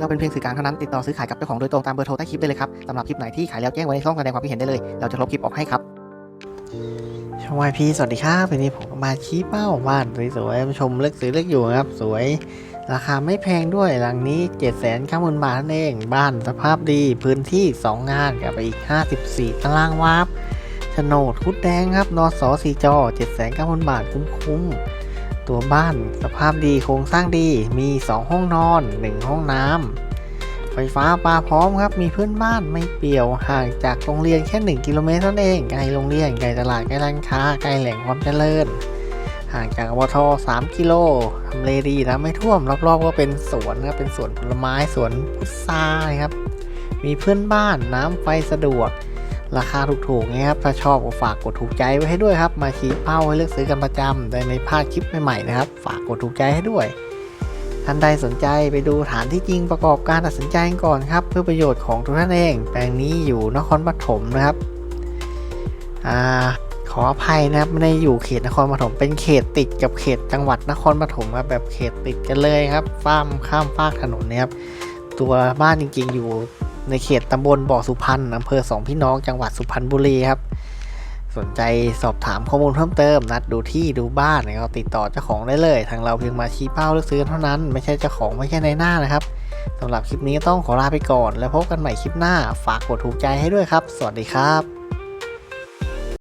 เราเป็นเพียงสื่อกลางเท่านั้นติดต่อซื้อขายกับเจ้าของโดยตรงตามเบอร์โทรใต้คลิปได้เลยครับสำหรับคลิปไหนที่ขายแล้วแจ้งไว้ในช่องแสดงความคิดเห็นได้เลย เราจะลบคลิปออกให้ครับช่องวายพีสวัสดีครับวันนี้ผมมาชี้เป้าบ้านสวยๆมาชมเลือกซื้อเลือกอยู่ครับ สวย ราคาไม่แพงด้วยหลังนี้7 0 0 0 0 0 0บาทนั่นเองบ้านสภาพดีพื้นที่ 2 งานกับไปอีก 54 ตารางวาร์ปโฉนดคุดแดงครับนอสอสีจอ7 9 0 0 0บาทคุ้มๆ ตัวบ้านสภาพดีโครงสร้างดีมี 2 ห้องนอน 1 ห้องน้ำไฟฟ้าปลาพร้อมครับมีเพื่อนบ้านไม่เปี่ยวห่างจากโรงเรียนแค่ 1 กิโลเมตรเท่านั้นเองใกล้โรงเรียนใกล้ตลาดใกล้ร้านค้าใกล้แหล่งความเจริญห่างจากอบท3กิโลทำเลดีนะไม่ท่วมรอบๆก็เป็นสวนครับเป็นสวนผลไม้สวนพุทราครับ มีเพื่อนบ้านน้ำไฟสะดวก ราคาถูกๆนะครับ ถ้าชอบก็ฝากกดถูกใจไว้ให้ด้วยครับ มาชี้เป้าให้เลือกซื้อกันประจำได้ไม่พลาดคลิปใหม่ๆนะครับ ฝากกดถูกใจให้ด้วย ท่านใดสนใจไปดูฐานที่จริงประกอบการตัดสินใจก่อนครับ เพื่อประโยชน์ของทุกท่านเอง แปลงนี้อยู่นครปฐมนะครับอ่าขออภัยนะครับไม่ได้อยู่เขตนครปฐมเป็นเขตติดกับเขตจังหวัดนครปฐมครับแบบเขตติดกันเลยครับฟ้ามข้ามฟากถนนนี่ยครับ ตัวบ้านจริงๆอยู่ ในเขตตำบลบ่อสุพรรณอำเภอสองพี่น้องจังหวัดสุพรรณบุรีครับ สนใจสอบถามข้อมูลเพิ่มเติม นัดดูที่ดูบ้านก็ติดต่อเจ้าของได้เลย ทางเราเพียงมาชี้เป้าเลือกซื้อเท่านั้น ไม่ใช่เจ้าของไม่ใช่ในหน้านะครับสำหรับคลิปนี้ต้องขอลาไปก่อน แล้วพบกันใหม่คลิปหน้า ฝากกดถูกใจให้ด้วยครับ สวัสดีครับ